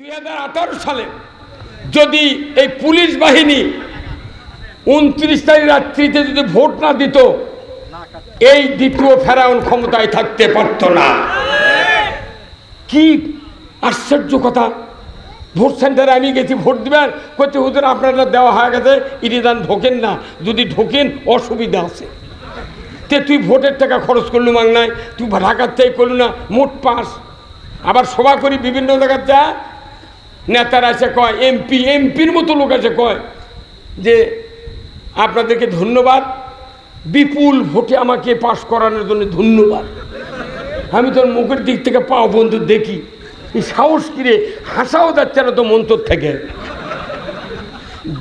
দুই হাজার আঠারো সালে যদি এই পুলিশ বাহিনী উনত্রিশ তারিখ রাত্রিতে যদি ভোট না দিত, এই দ্বিতীয় ফেরাউন ক্ষমতায় থাকতে পারত না। কি আশ্চর্য কথা। ভোট সেন্টারে আমি গেছি, ভোট দিবেন। করতে হুজুর, আপনারা দেওয়া হয়ে গেছে, ইরিদান ঢোকেন না। যদি ঢোকেন, অসুবিধা আছে। তে তুই ভোটের টাকা খরচ করলু মাং নাই তুই ঢাকার থেকে করলু না, মোট পাস আবার সভা করি বিভিন্ন জায়গার যা নেতারা এসে কয়, এমপি, এমপির মতো লোক এসে কয় যে, আপনাদেরকে ধন্যবাদ, বিপুল ভোটে আমাকে পাশ করানোর জন্য ধন্যবাদ। আমি তোর মুখের দিক থেকে পাও বন্ধু দেখি এই সাহস কিরে হাসাও যাচ্ছে না তো মন্তর থেকে।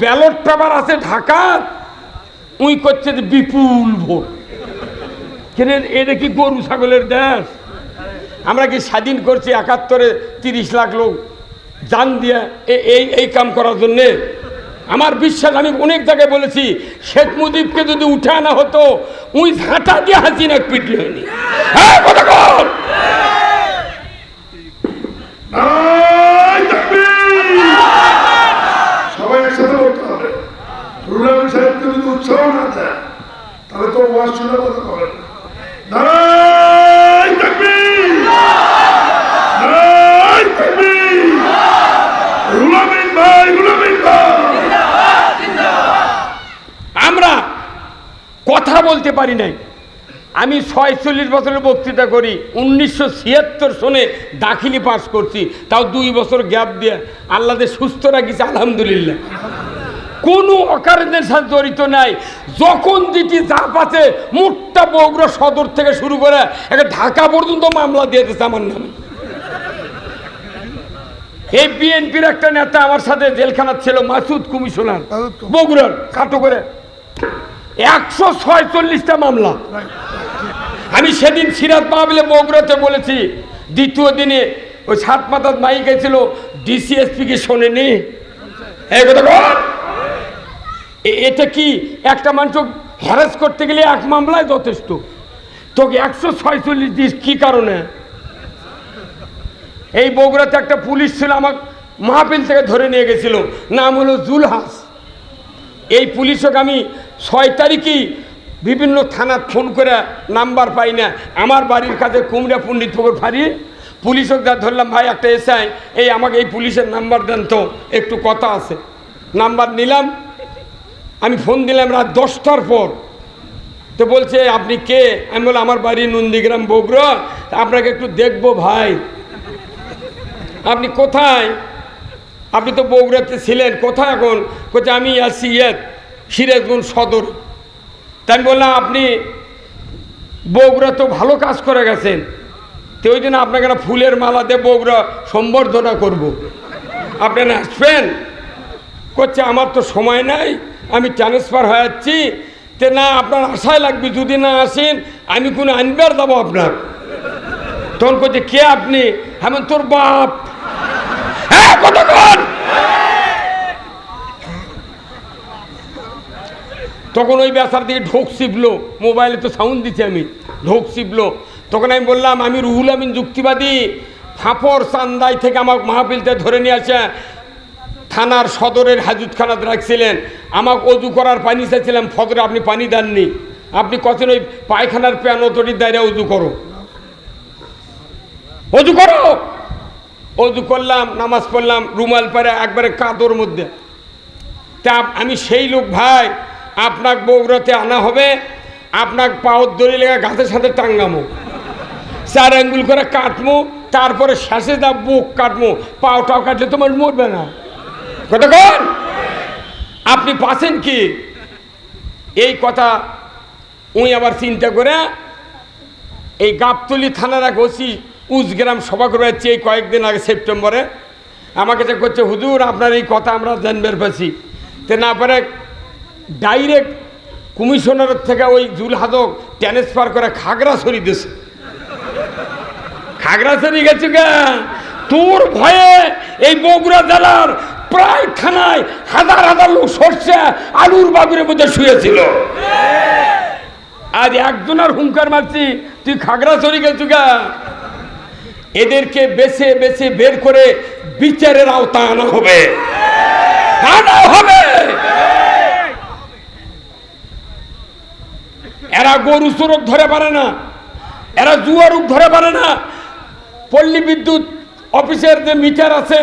ব্যালট পেপার আছে ঢাকা উই করছে যে বিপুল ভোট। কেন, এটা কি গরু ছাগলের দেশ? আমরা কি স্বাধীন করছি একাত্তরে তিরিশ লাখ লোক জান দিয়ে এই এই কাম করার জন্যে। আমার বিশ্বাস, আমি অনেক জায়গায় বলেছি, শেখ মুজিবকে যদি উঠে আনা হতো উই ঝাঁটা দিয়ে হাসিনা পিটলে হয়নি। হ্যাঁ! সবাই একসাথে উৎসাহ না দেয়, তাহলে তো ওয়াজ শোনার কথা নারায়ণ তাকবীর! নারায়ণ তাকবীর! রুলামিন ভাই রুলামিন ভাই আমরা কথা বলতে পারি নাই। আমি ছয়চল্লিশ বছরের বক্তৃতা করি উনিশশো ছিয়াত্তর সনে দাখিলি পাস করছি তাও দুই বছর গ্যাপ দিয়ে আল্লাদের সুস্থ রাখিছে আলহামদুলিল্লাহ। কোনো অকারণের সাথে জড়িত নাই। যখন যেটি চাপ আছে মুটটা বগুড়া সদর থেকে শুরু করে একটা ঢাকা পর্যন্ত মামলা দিয়ে দিয়েছে আমার নামে। এই বিএনপির একটা নেতা আমার সাথে জেলখানার ছিল মাসুদ কমিশনার মাসুদ কমিশনার। বগুড়ার খাটো করে। একশো ছয়চল্লিশটা মামলা। আমি সেদিন সিরাজ মাহবিলে বগুড়াতে বলেছি, দ্বিতীয় দিনে ওই সাত মাথার মাই গেছিল ডিসিএসপি কি শোনেনি। এই কথা এটা কি একটা মানুষ হ্যারাস করতে গেলে এক মামলায় যথেষ্ট? তোকে একশো ছয়চল্লিশ দিস কি কারণে? এই বগুড়াতে একটা পুলিশ ছিল আমার মাহফিল থেকে ধরে নিয়ে গেছিল, নাম হলো জুলহাস। এই পুলিশকে আমি ছয় তারিখেই বিভিন্ন থানার ফোন করে নাম্বার পাই না। আমার বাড়ির কাছে কুমড়া পণ্ডিত পুকুর ফাঁড়ি। পুলিশক যা ধরলাম, ভাই, একটা এসআই। এই আমাকে এই পুলিশের নাম্বার দেন তো, একটু কথা আছে। নাম্বার নিলাম। আমি ফোন দিলাম রাত দশটার পর। তো বলছে, আপনি কে? আমি বললাম, আমার বাড়ি নন্দীগ্রাম বগুড়া। তা আপনাকে একটু দেখব, ভাই। আপনি কোথায়? আপনি তো বগুড়াতে ছিলেন, কোথায় এখন? কোথায় আমি আছি ইয়ে সিরাজগঞ্জ সদর। তাই আমি বললাম, আপনি বগুড়া তো ভালো কাজ করে গেছেন। তো ওই জন্য আপনাকে একটা ফুলের মালা দিয়ে বগুড়া সম্বর্ধনা করব। আপনারা আসবেন? করছে, আমার তো সময় নাই, আমি ট্রান্সফার হয়ে যাচ্ছি। তে না, আপনার আশায় লাগবে যদি না আসেন, আমি কোনো আনবার দেবো আপনার। তখন করছে, কে আপনি? আমি তোর বাপ। হ্যাঁ কতক্ষণ? তখন ওই বেচার দিকে ঢোক শিবলো, মোবাইলে তো সাউন্ড দিচ্ছি আমি, ঢোক শিবলো। তখন আমি বললাম, আমি রুহুল আমিন যুক্তিবাদী, ফাঁপড় চান্দাই থেকে আমার মাহফিলতে ধরে নিয়ে আসে, থানার সদরের হাজুতখানাতে রাখছিলেন, আমাকে অজু করার পানি চাইছিলাম ফদরে আপনি পানি দেননি, আপনি কখন ওই পায়খানার প্যান অতটির দায়রা উজু করো। অজু করো? অজু করলাম, নামাজ পড়লাম, রুমাল পারে একবারে কাদর মধ্যে। তা আমি সেই লোক ভাই আপনার বগুড়াতে আনা হবে আপনার পাওয়ার দড়ি লেগে গাছের সাথে টাঙ্গামো। চার আঙ্গুল করে কাটমো, তারপরে শেষে দা বুক কাটমো পাওটাও কাটলে তোমার মরবে না। কতক্ষণ আপনি পাচ্ছেন কি? এই কথা উই আবার চিন্তা করে, এই গাবতলি থানার এক ওসি উজগ্রাম সভা করে যাচ্ছি এই কয়েকদিন আগে সেপ্টেম্বরে। আমাকে যে করছে, হুজুর, আপনার এই কথা আমরা জানবার পাচ্ছি তে না পারে ডাইরেক্ট কমিশনারের থেকে ওই জুল হাদক ট্রান্সফার করে খাগড়াছড়ি দিছে। খাগড়াছড়ি গেছে তোর ভয়ে এই বগুড়া জেলার প্রায় থানায় হাজার হাজার লোক সরষে আলুর বাগুরের মধ্যে শুয়েছিল। আজ একজনের হুঙ্কার মারছি, তুই খাগড়াছড়ি গেছু গা এদেরকে বেছে বেছে বের করে বিচারের আওতা আনা হবে। আনা হবে! এরা গরু চোরক ধরে পারে না। এরা জুয়ারুক ধরে পারে না। পল্লী বিদ্যুৎ অফিসের যে মিটার আছে,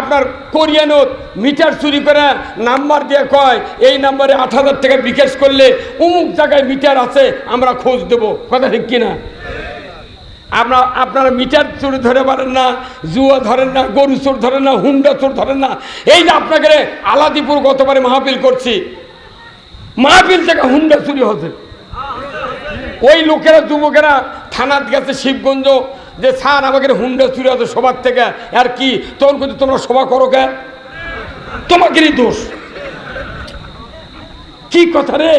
আপনার কোরিয়ানত মিটার চুরি করে নাম্বার দিয়ে কয়, এই নাম্বারে আট হাজার টাকা বিকাশ করলে অমুক জায়গায় মিটার আছে, আমরা খোঁজ দেবো। কথা ঠিক কিনা? আপনার আপনারা মিটার চুরি ধরে পারেন না, জুয়া ধরেন না, গরু চোর ধরেন না, হুন্ডা চোর ধরেন না। এই যে আপনাকে আলাদিপুর গতবারে মাহফিল করছি, মাহফিল থেকে হুন্ডা চুরি হচ্ছে। ওই লোকেরা, যুবকেরা থানাত গেছে শিবগঞ্জ, যে স্যার আমাকে হুন্ডা চুরি আছে সবার থেকে। আর কি? তখন কিন্তু তোমরা সভা করো কে? তোমাকেরই দোষ। কি কথা রে?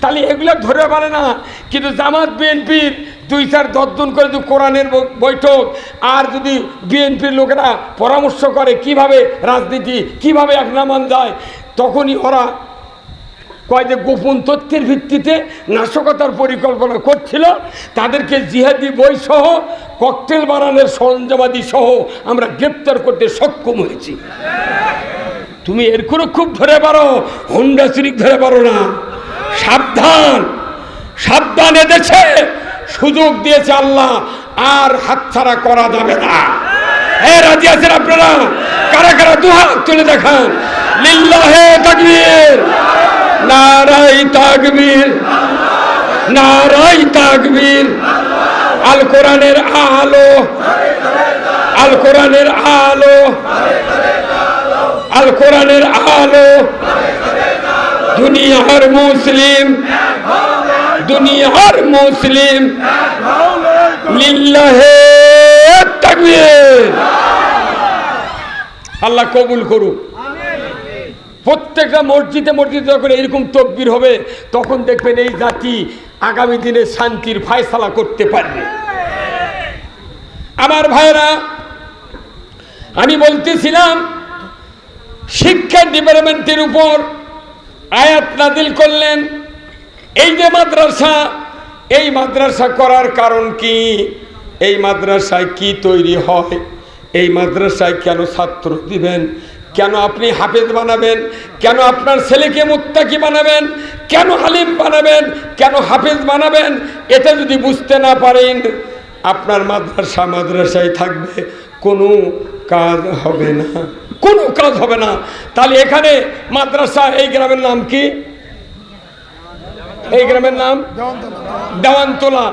তাহলে এগুলো ধরে পারে না। কিন্তু জামাত, বিএনপির দুই চার দর্জন করে যদি কোরআনের বৈঠক, আর যদি বিএনপির লোকেরা পরামর্শ করে কীভাবে রাজনীতি, কীভাবে এক নামান যায়, তখনই ওরা কয় যে গোপন তথ্যের ভিত্তিতে নাশকতার পরিকল্পনা করছিল, তাদেরকে জিহাদি বই সহ ককটেল বানানোর সরঞ্জামাদি সহ আমরা গ্রেপ্তার করতে সক্ষম হয়েছি। তুমি এর করে খুব ধরে পারো, হুন্ডা চুরিক ধরে পারো না। সাবধান সাবধান এদেশে সুযোগ দিয়েছে আল্লাহ, আর হাতছাড়া করা যাবে না। রাজি আপনারা? কারা কারা দুহাত তুলে দেখান? লিল্লাহে তাকবীর। নারাই তাকবীর নারাই তাকবীর। আল কোরআনের আলো, আল কোরআনের আলো, আল কোরআনের আলো। দুনিয়ার মুসলিম দুনিয়ার মুসলিম। লিল্লাহে তাকবীর। আল্লাহ কবুল করুক। প্রত্যেকটা মসজিদে মসজিদে যখন এরকম তকবির হবে, তখন দেখবেন এই জাতি আগামী দিনে শান্তির ফায়সালা করতে পারবে। আমার ভাইরা আমি বলতেছিলাম, শিক্ষা ডিপার্টমেন্টের উপর আয়াত নাদিল করলেন। এই যে মাদ্রাসা, এই মাদ্রাসা করার কারণ কি? এই মাদ্রাসায় কি তৈরি হয়? এই মাদ্রাসায় কেন ছাত্র দিবেন? কেন আপনি হাফেজ বানাবেন? কেন আপনার ছেলেকে মুত্তাকি বানাবেন? কেন হালিম বানাবেন? কেন হাফেজ বানাবেন? এটা যদি বুঝতে না পারেন, আপনার মাদ্রাসা মাদ্রাসায় থাকবে, কোনো কাজ হবে না। কোনো কাজ হবে না। তাহলে এখানে মাদ্রাসা, এই গ্রামের নাম কি? এই গ্রামের নাম? দেওয়ানতোলা।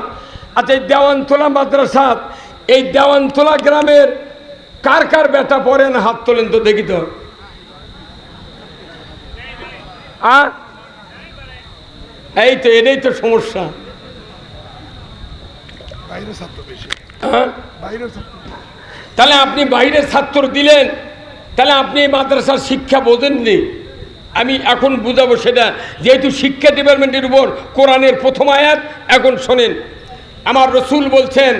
আচ্ছা এই দেওয়ানতোলা মাদ্রাসা, এই দেওয়ানতোলা গ্রামের কার কার বেটা পড়েন হাত তোলেন তো দেখি তো। আ এই তো এটাই তো সমস্যা। হ্যাঁ? তাহলে আপনি বাইরের ছাত্র দিলেন তাহলে আপনি এই মাদ্রাসার শিক্ষা বোঝেননি। আমি এখন বুঝাবো সেটা যেহেতু শিক্ষা ডিপার্টমেন্টের উপর কোরআনের প্রথম আয়াত এখন শোনেন। আমার রসুল বলছেন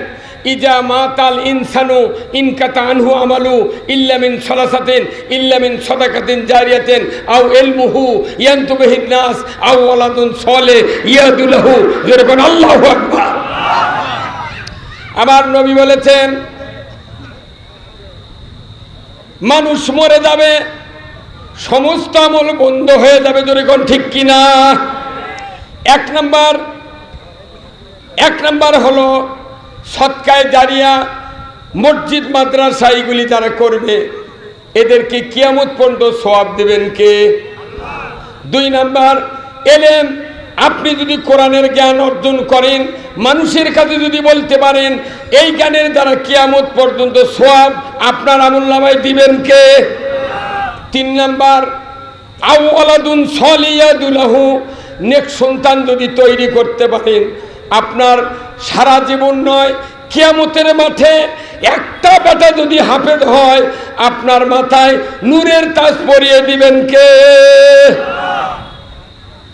ইজা মাতাল ইনসানু ইনকাতা আনহু আমালু ইল্লামিন সলাসাতেন ইল্লামিন সদাকাতেন জারিয়াতেন, আও এলমুহু ইয়ান্তুবিহিন নাস, আও ওয়ালাদুন সলে ইয়াদুলাহু যেরকম আল্লাহু আকবার। আমার নবী বলেছেন, মানুষ মরে যাবে, সমস্ত আমল বন্ধ হয়ে যাবে যেরকম ঠিক কিনা? এক নাম্বার এক নাম্বার হলো সৎকায় জারিয়া মসজিদ, মাদ্রাসা এইগুলি যারা করবে। এদেরকে কিয়ামত পর্যন্ত সোয়াব দেবেন কে? দুই নাম্বার, এলেম, আপনি যদি কোরআনের জ্ঞান অর্জন করেন, মানুষের কাছে যদি বলতে পারেন, এই জ্ঞানের দ্বারা কিয়ামত পর্যন্ত সোয়াব আপনার আমল নামায় দিবেন কে? তিন নাম্বার আউআলাদুন সলিয়াদুলাহু নেক সন্তান যদি তৈরি করতে পারেন, আপনার সারা জীবন নয়, কিয়ামতের মাঠে একটা বেটা যদি হাফেজ হয়, আপনার মাথায় নূরের তাজ পরিয়ে দিবেন কে?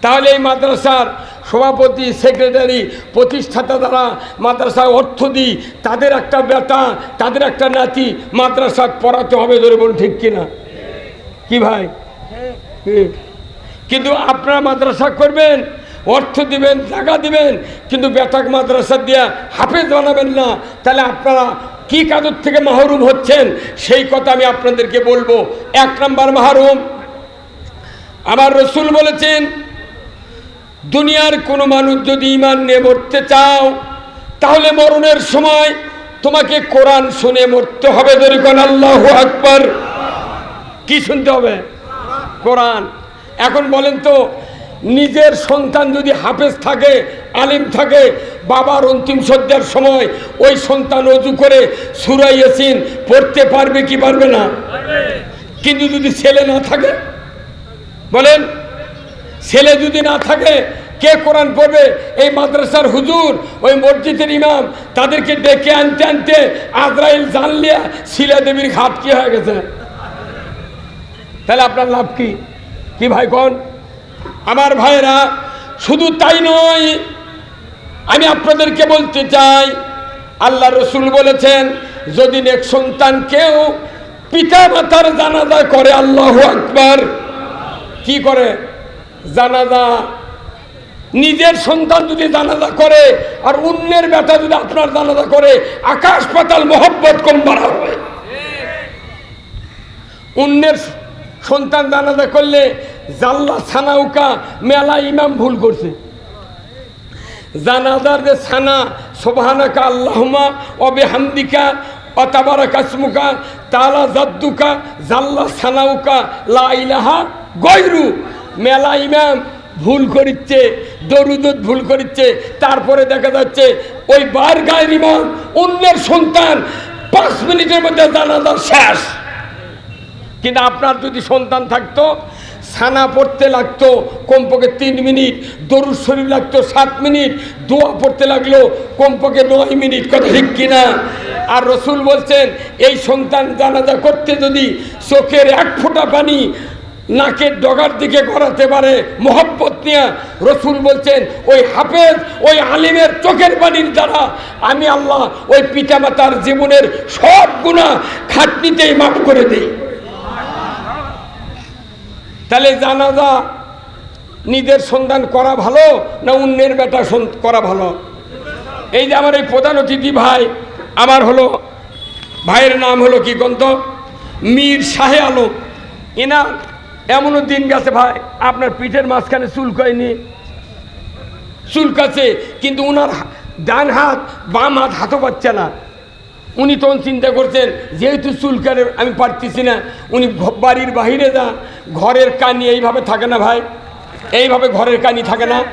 তাহলে এই মাদ্রাসার সভাপতি, সেক্রেটারি, প্রতিষ্ঠাতা দ্বারা মাদ্রাসায় অর্থ দিই, তাদের একটা বেটা তাদের একটা নাতি মাদ্রাসা পড়াতে হবে ধরে বলুন ঠিক কিনা? কি ভাই? কিন্তু আপনারা মাদ্রাসা করবেন? অর্থ দিবেন, জায়গা দিবেন, কিন্তু বেটাক মাদ্রাসা দিয়া হাফেজ বানাবেন না। তাহলে আপনারা কি কাজর থেকে মাহরুম হচ্ছেন? সেই কথা আমি আপনাদেরকে বলব। এক নাম্বার মাহরুম, আমার রসুল বলেছেন, দুনিয়ার কোনো মানুষ যদি ইমান নিয়ে মরতে চাও, তাহলে মরণের সময় তোমাকে কোরআন শুনে মরতে হবে। দরিকন আল্লাহ আকবর। কি শুনতে হবে? কোরআন। এখন বলেন তো নিজের সন্তান যদি হাফেজ থাকে, আলিম থাকে, বাবার অন্তিম সজ্জার সময় ওই সন্তান অজু করে সুরাই ইয়াসিন পড়তে পারবে কি পারবে না? কিন্তু যদি ছেলে না থাকে, বলেন, ছেলে যদি না থাকে, কে কোরআন পড়বে? এই মাদ্রাসার হুজুর, ওই মসজিদের ইমাম, তাদেরকে ডেকে আনতে আনতে আজরাইল জানলিয়া শিলা দেবীর ঘাট কি হয়ে গেছে? তাহলে আপনার লাভ কি? কি ভাই কোন আমার ভাইরা শুধু তাই নয়, আমি আপনাদেরকে বলতে চাই, আল্লাহ রসুল বলেছেন, যদি এক সন্তান কেউ পিতা মাতার জানাজা করে, আল্লাহ আকবার। কি করে? জানাজা। নিজের সন্তান যদি জানাজা করে, আর অন্যের ব্যথা যদি আপনার জানাজা করে, আকাশ পাতাল মোহব্বত কম বাড়া হয় অন্যের সন্তান জানাজা করলে জাল্লা ছানাউকা মেলা ইমাম ভুল করছে। জানাজার যে ছানা সোভানাকা আল্লাহমা অবে হামদিকা অতাবারা কাসমুকা তালা জাদ্দুকা, জাল্লা ছানাউকা লা ইলাহা গৈরু মেলা ইমাম ভুল করিচ্ছে দরুদত ভুল করিচ্ছে, তারপরে দেখা যাচ্ছে ওই বার গায়ের ইমাম অন্যের সন্তান পাঁচ মিনিটের মধ্যে জানাজার শেষ। কিন্তু আপনার যদি সন্তান থাকতো সানা পড়তে লাগতো, কমপক্ষে তিন মিনিট, দরুদ শরীফ লাগতো সাত মিনিট, দোয়া পড়তে লাগল কমপক্ষে নয় মিনিট, কথা ঠিক কিনা? আর রসুল বলছেন, এই সন্তান জানাজা করতে যদি চোখের এক ফোঁটা পানি নাকের ডগার দিকে গড়াতে পারে, মোহব্বত নিয়ে রসুল বলছেন, ওই হাফেজ, ওই আলিমের চোখের পানির দ্বারা আমি আল্লাহ ওই পিতামাতার জীবনের সব গুণা খাটনিতেই মাফ করে দিই। তাহলে জানাজা নিজের সন্ধান করা ভালো না অন্যের বেটা করা ভালো? এই যে আমার এই প্রধান অতিথি ভাই, আমার হলো, ভাইয়ের নাম হলো কি গন্ত মীর শাহে আলম। এনা এমনও দিন গেছে ভাই, আপনার পিঠের মাঝখানে চুলকায়নি চুলকাছে কিন্তু ওনার ডান হাত, বাম হাত হাতও পাচ্ছে না। উনি তখন চিন্তা করছেন, যেহেতু চুলকারে আমি পারতেছি না, উনি বাড়ির বাহিরে যা, ঘরের কানি এইভাবে থাকে না ভাই। এইভাবে ঘরের কানি থাকে না।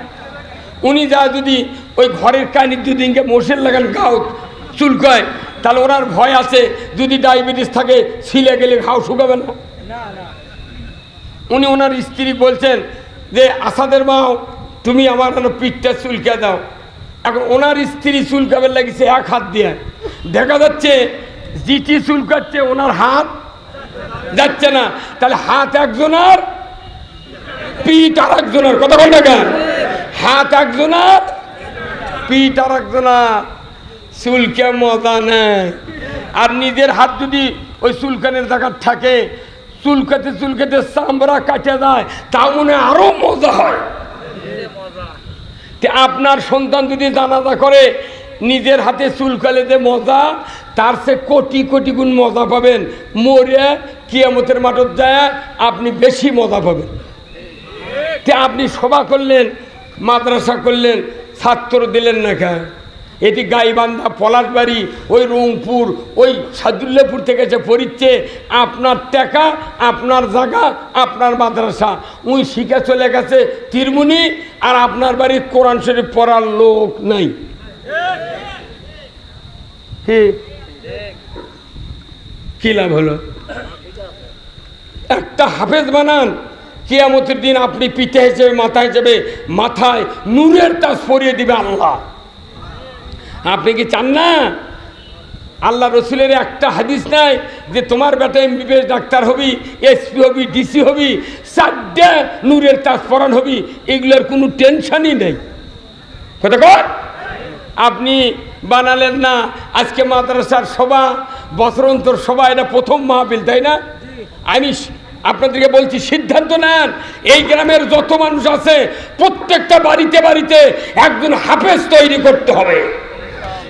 উনি যা যদি ওই ঘরের কানির যদি মোষের লাগান ঘাও চুলকায়, তাহলে ওনার ভয় আছে, যদি ডায়াবেটিস থাকে, ছিলে গেলে ঘাও শুকাবে না। উনি ওনার স্ত্রী বলছেন যে, আসাদের মাও তুমি আমার পিঠটা চুলকে দাও। এখন ওনার স্ত্রী চুলকাবে লাগিছে এক হাত দিয়ে। দেখা যাচ্ছে, জিটি চুলকাচ্ছে ওনার হাত, যাচ্ছে না। তাহলে হাত একজনের, পিঠ আর একজনের, কথা বল কেন? হাত একজনের, পিঠ আর একজনের। চুলকে মজা নেয় আর নিজের হাত যদি ওই চুলকানের জায়গা থাকে, চুলকাতে চুলকাতে চামড়া কাটে যায় তা মনে আরও মজা হয়। আপনার সন্তান যদি জানাজা করে নিজের হাতে চুল চুলকালে যে মজা, তার সে কোটি কোটি গুণ মজা পাবেন। মরে কিয়ামতের মাঠত যায়, আপনি বেশি মজা পাবেন। তে আপনি সভা করলেন, মাদ্রাসা করলেন, ছাত্র দিলেন না কেন এটি গাইবান্ধা, পলাশবাড়ি, ওই রংপুর, ওই সাদুল্লাপুর থেকে এসে পড়িচ্ছে, আপনার টাকা, আপনার জায়গা, আপনার মাদ্রাসা। উই শিখে চলে গেছে তিরমুনি, আর আপনার বাড়ির কোরআন শরীফ পড়ার লোক নাই। কি কি লাভ হলো? একটা হাফেজ বানান, কিয়ামতের দিন আপনি পিঠে হিসেবে মাথা হিসেবে মাথায় নূরের তাজ পরিয়ে দিবে আল্লাহ। আপনি কি চান না? আল্লাহ রসুলের একটা হাদিস নাই যে তোমার বেটা এমবিবিএস ডাক্তার হবি, এসপি হবি, ডিসি হবি, চারটে নূরের তাজ পরান হবি, এগুলোর কোনো টেনশনই নেই। কথা কর আপনি বানালেন না। আজকে মাদ্রাসার সভা বছরন্তর সভা, এটা প্রথম মাহফিল, তাই না? আমি আপনাদেরকে বলছি, সিদ্ধান্ত নেন। এই গ্রামের যত মানুষ আছে, প্রত্যেকটা বাড়িতে বাড়িতে একজন হাফেজ তৈরি করতে হবে।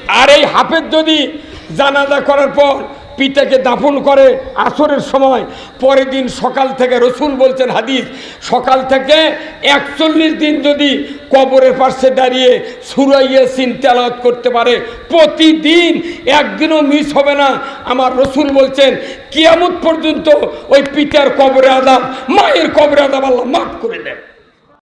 আর এই হাফেজ যদি জানাজা করার পর পিতাকে দাফন করে আসরের সময়, পরের দিন সকাল থেকে রসুল বলছেন হাদিস, সকাল থেকে একচল্লিশ দিন যদি কবরের পাশে দাঁড়িয়ে সুরাইয়ে সিন তেলাওয়াত করতে পারে, প্রতিদিন একদিনও মিস হবে না। আমার রসুল বলছেন, কিয়ামত পর্যন্ত ওই পিতার কবরে আদাব মায়ের কবরে আদাব আল্লাহ মাফ করে দেন।